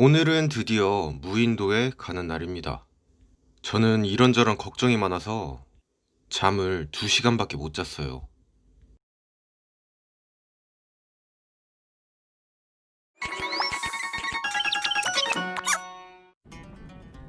오늘은 드디어 무인도에 가는 날입니다. 저는 이런저런 걱정이 많아서 잠을 2시간밖에 못 잤어요.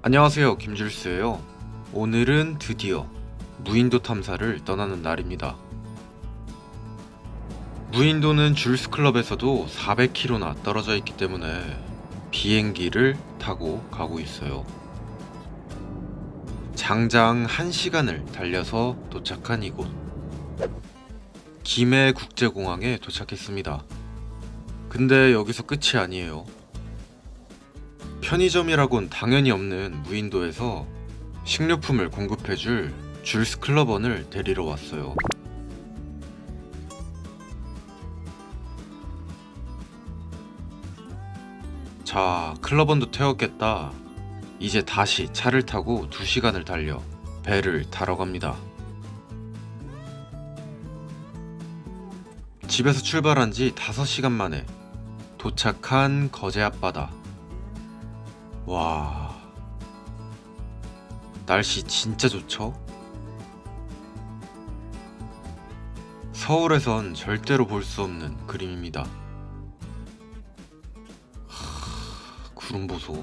안녕하세요. 김줄수예요. 오늘은 드디어 무인도 탐사를 떠나는 날입니다. 무인도는 줄스 클럽에서도 400km나 떨어져 있기 때문에 비행기를 타고 가고 있어요. 장장 1시간을 달려서 도착한 이곳. 김해 국제공항에 도착했습니다. 근데 여기서 끝이 아니에요. 편의점이라곤 당연히 없는 무인도에서 식료품을 공급해줄 줄스 클럽원을 데리러 왔어요. 자, 클럽원도 태웠겠다. 이제 다시 차를 타고 2시간을 달려 배를 타러 갑니다. 집에서 출발한 지 5시간 만에 도착한 거제 앞바다. 와. 날씨 진짜 좋죠? 서울에선 절대로 볼 수 없는 그림입니다. 구름 보소.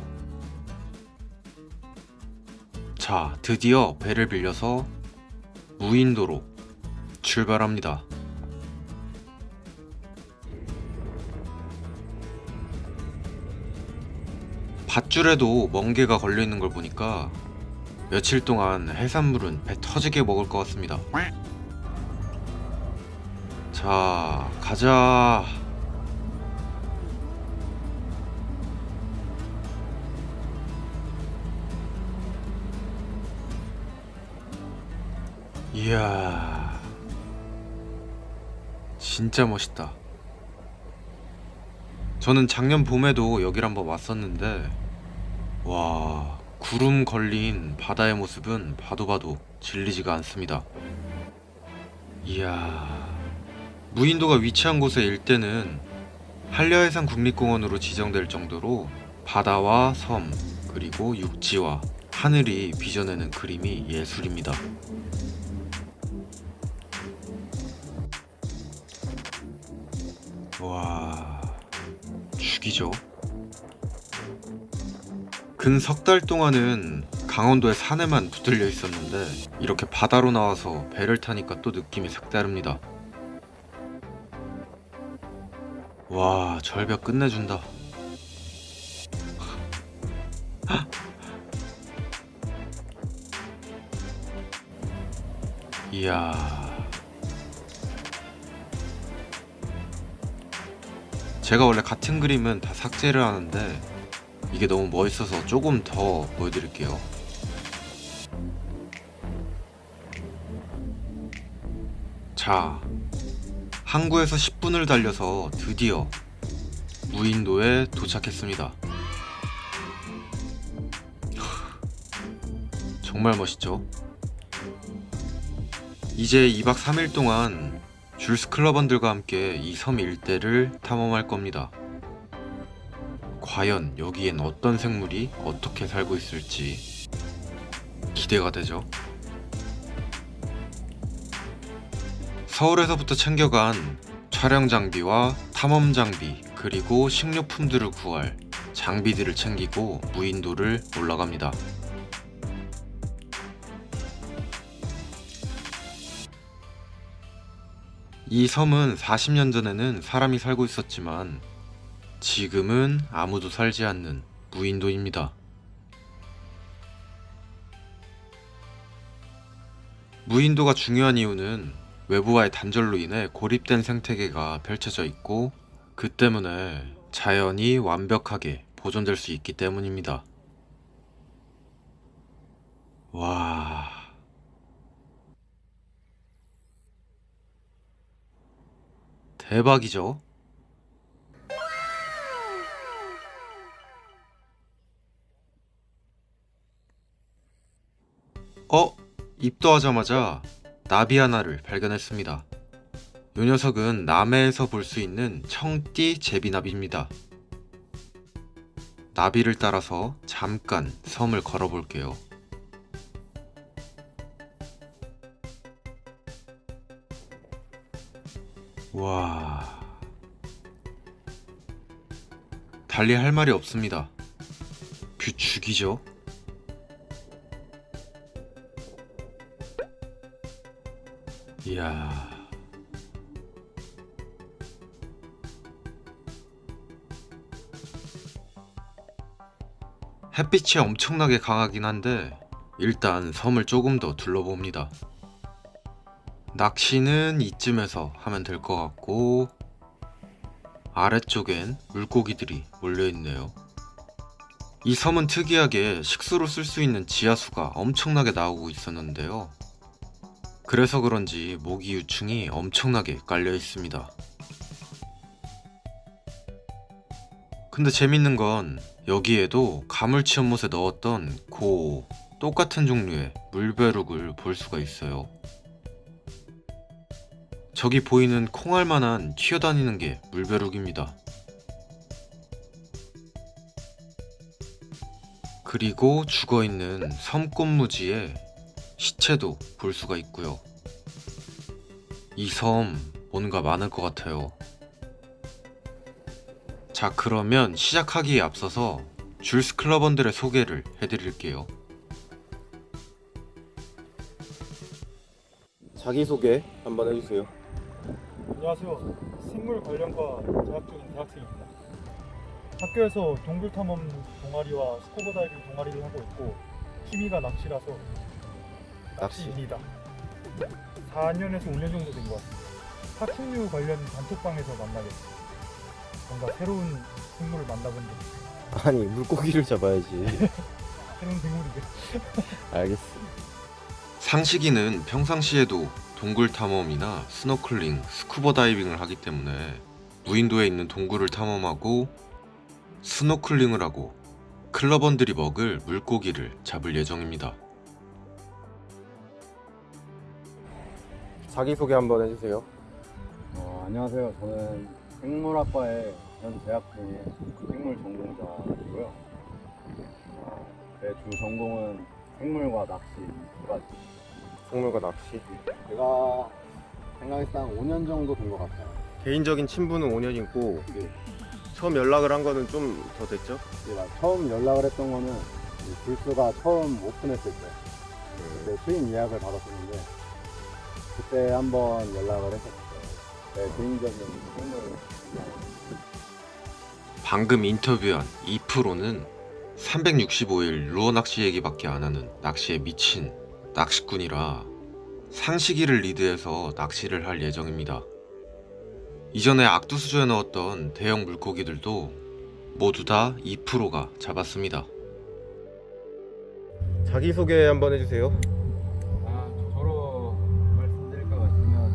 자, 드디어 배를 빌려서 무인도로 출발합니다. 밧줄에도 멍게가 걸려 있는 걸 보니까 며칠 동안 해산물은 배 터지게 먹을 것 같습니다. 자, 가자. 이야, 진짜 멋있다. 저는 작년 봄에도 여길 한번 왔었는데, 와, 구름 걸린 바다의 모습은 봐도 봐도 질리지가 않습니다. 이야, 무인도가 위치한 곳의 일대는 한려해상 국립공원으로 지정될 정도로 바다와 섬, 그리고 육지와 하늘이 빚어내는 그림이 예술입니다. 와, 죽이죠. 근 석 달 동안은 강원도의 산에만 붙들려 있었는데 이렇게 바다로 나와서 배를 타니까 또 느낌이 색다릅니다. 와, 절벽 끝내준다. 이야. 제가 원래 같은 그림은 다 삭제를 하는데 이게 너무 멋있어서 조금 더 보여드릴게요. 자, 항구에서 10분을 달려서 드디어 무인도에 도착했습니다. 정말 멋있죠? 이제 2박 3일 동안 줄스 클럽원들과 함께 이 섬 일대를 탐험할 겁니다. 과연 여기엔 어떤 생물이 어떻게 살고 있을지 기대가 되죠. 서울에서부터 챙겨간 촬영 장비와 탐험 장비 그리고 식료품들을 구할 장비들을 챙기고 무인도를 올라갑니다. 이 섬은 40년 전에는 사람이 살고 있었지만 지금은 아무도 살지 않는 무인도입니다. 무인도가 중요한 이유는 외부와의 단절로 인해 고립된 생태계가 펼쳐져 있고 그 때문에 자연이 완벽하게 보존될 수 있기 때문입니다. 와. 대박이죠? 어? 입도하자마자 나비 하나를 발견했습니다. 이 녀석은 남해에서 볼 수 있는 청띠 제비나비입니다. 나비를 따라서 잠깐 섬을 걸어볼게요. 와. 달리 할 말이 없습니다. 뷰 죽이죠? 이야. 햇빛이 엄청나게 강하긴 한데 일단 섬을 조금 더 둘러봅니다. 낚시는 이쯤에서 하면 될 것 같고 아래쪽엔 물고기들이 몰려 있네요. 이 섬은 특이하게 식수로 쓸 수 있는 지하수가 엄청나게 나오고 있었는데요. 그래서 그런지 모기 유충이 엄청나게 깔려 있습니다. 근데 재밌는 건 여기에도 가물치 연못에 넣었던 고 똑같은 종류의 물벼룩을 볼 수가 있어요. 저기 보이는 콩알만한 튀어다니는 게 물벼룩입니다. 그리고 죽어있는 섬꽃무지에 시체도 볼 수가 있고요. 이 섬 뭔가 많을 것 같아요. 자, 그러면 시작하기에 앞서서 줄스 클러번들의 소개를 해드릴게요. 자기소개 한번 해주세요. 안녕하세요. 생물 관련과 재학 중인 대학생입니다. 학교에서 동굴 탐험 동아리와 스쿠버 다이빙 동아리를 하고 있고 취미가 낚시라서 낚시? 낚시입니다. 4년에서 5년 정도 된 것 같습니다. 파충류 관련 단톡방에서 됐어요. 뭔가 새로운 생물을 만나본 적 아니 물고기를 잡아야지. 새로운 생물인데 알겠어. 상식이는 평상시에도 동굴 탐험이나 스노클링, 스쿠버 다이빙을 하기 때문에 무인도에 있는 동굴을 탐험하고 스노클링을 하고 클러번들이 먹을 물고기를 잡을 예정입니다. 자기소개 한번 해주세요. 어, 안녕하세요. 저는 생물학과에 현 재학 중인 생물 전공자이고요. 어, 제 주 전공은 생물과 낚시 두 가지. 생물과 낚시. 제가 생각했을 때한 5년 정도 된 것 같아요. 개인적인 친분은 5년이고 네. 처음 연락을 한 거는 좀 더 됐죠? 제가 처음 연락을 했던 거는 이 불스가 처음 오픈했을 때 그때 수인 예약을 받았었는데 그때 한번 연락을 했었어요. 네, 개인적인 생물 방금 인터뷰한 2%는 365일 루어 낚시 얘기밖에 안 하는 낚시에 미친 낚시꾼이라 상식이를 리드해서 낚시를 할 예정입니다. 이전에 악두수조에 넣었던 대형 물고기들도 모두 다 2%가 잡았습니다. 자기소개 한번 해주세요. 아, 저로 말씀드릴까 같으면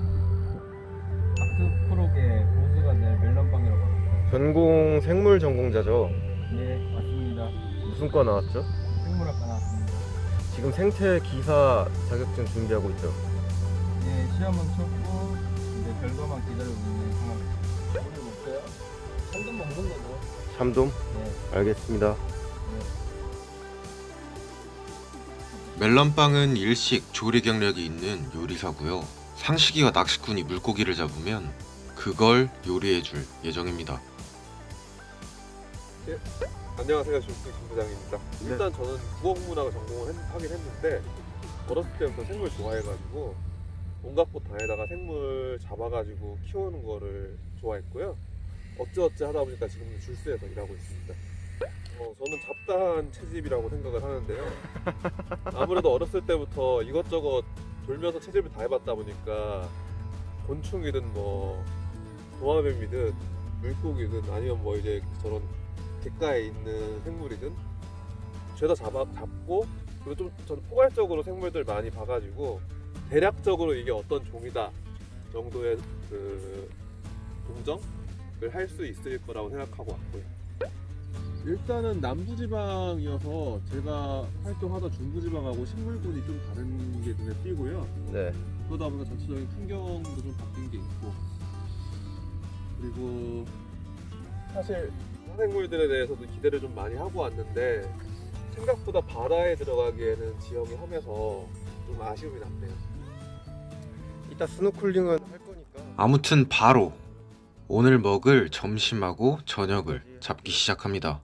아트 프로의 보수가 될 멜론빵이라고 합니다. 전공 생물 전공자죠. 네, 맞습니다. 무슨 과 나왔죠? 생물학과 나왔습니다. 지금 생태 기사 자격증 준비하고 있죠. 네, 시험은 쳤고 이제 결과만 기다리고 있는 상황입니다. 오늘 없어요? 한돈 먹는 거고. 참돔? 네, 알겠습니다. 멜론빵은 일식 조리 경력이 있는 요리사고요. 상식이와 낚시꾼이 물고기를 잡으면 그걸 요리해줄 예정입니다. 안녕하세요. 줄수 김부장입니다. 네. 일단 저는 국어국문학을 전공을 했- 하긴 했는데 어렸을 때부터 생물 좋아해가지고 온갖 곳 다니다가 생물 잡아가지고 키우는 거를 좋아했고요. 어찌어찌 하다 보니까 지금은 줄수에서 일하고 있습니다. 어, 저는 잡다한 채집이라고 생각을 하는데요. 아무래도 어렸을 때부터 이것저것 돌면서 채집을 다 해봤다 보니까 곤충이든 뭐 도마뱀이든 물고기든 아니면 뭐 이제 저런 객가에 있는 생물이든 죄다 잡아, 잡고 그리고 좀 저는 포괄적으로 생물들 많이 봐가지고 대략적으로 이게 어떤 종이다 정도의 그 동정을 할 수 있을 거라고 생각하고 왔고요. 일단은 남부지방이어서 제가 활동하던 중부지방하고 식물군이 좀 다른 게 눈에 띄고요. 네. 그러다 보니까 전체적인 풍경도 좀 바뀐 게 있고 그리고 사실 야생생물들에 대해서도 기대를 좀 많이 하고 왔는데 생각보다 바다에 들어가기에는 지형이 험해서 좀 아쉬움이 남네요. 이따 스노클링은 할 거니까. 아무튼 바로 오늘 먹을 점심하고 저녁을 잡기 시작합니다.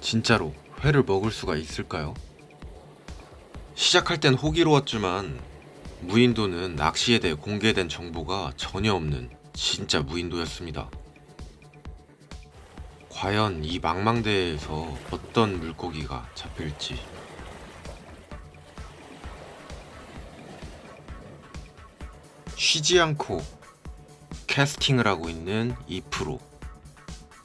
진짜로 회를 먹을 수가 있을까요? 시작할 땐 호기로웠지만 무인도는 낚시에 대해 공개된 정보가 전혀 없는 진짜 무인도였습니다. 과연 이 망망대해에서 어떤 물고기가 잡힐지 쉬지 않고 캐스팅을 하고 있는 이 프로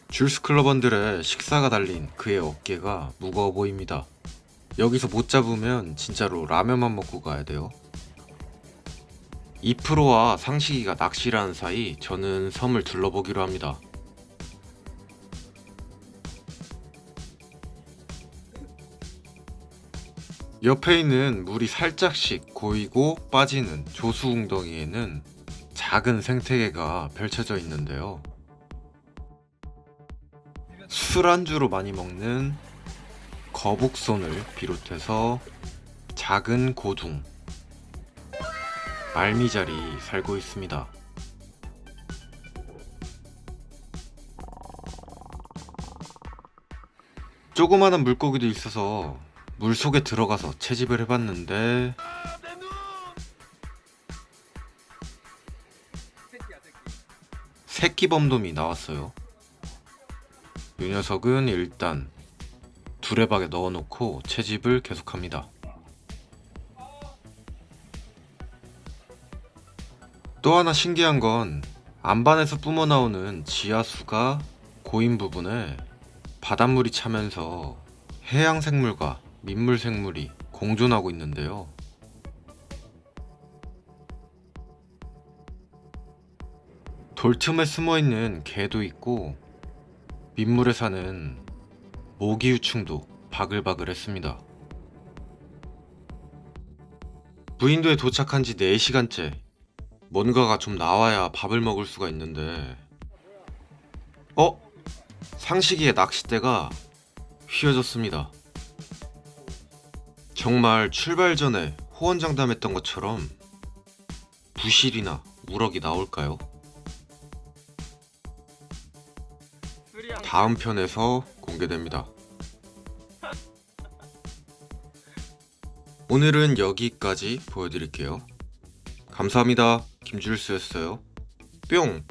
줄스 클러번들의 식사가 달린 그의 어깨가 무거워 보입니다. 여기서 못 잡으면 진짜로 라면만 먹고 가야 돼요. 이 프로와 상식이가 낚시를 하는 사이 저는 섬을 둘러보기로 합니다. 옆에 있는 물이 살짝씩 고이고 빠지는 조수 웅덩이에는 작은 생태계가 펼쳐져 있는데요. 술안주로 많이 먹는 거북손을 비롯해서 작은 고둥, 말미잘이 살고 있습니다. 조그마한 물고기도 있어서 물 속에 들어가서 채집을 해봤는데 새끼 범돔이 나왔어요. 이 녀석은 일단 두레박에 넣어놓고 채집을 계속합니다. 또 하나 신기한 건 안반에서 뿜어 나오는 지하수가 고인 부분에 바닷물이 차면서 해양 생물과 민물 생물이 공존하고 있는데요. 돌 틈에 숨어 있는 개도 있고 민물에 사는 모기유충도 바글바글했습니다. 무인도에 도착한 지 4시간째. 뭔가가 좀 나와야 밥을 먹을 수가 있는데. 어? 상식이의 낚싯대가 휘어졌습니다. 정말 출발 전에 호언장담했던 것처럼 부실이나 우럭이 나올까요? 다음 편에서 공개됩니다. 오늘은 여기까지 보여드릴게요. 감사합니다. 김줄수였어요. 뿅!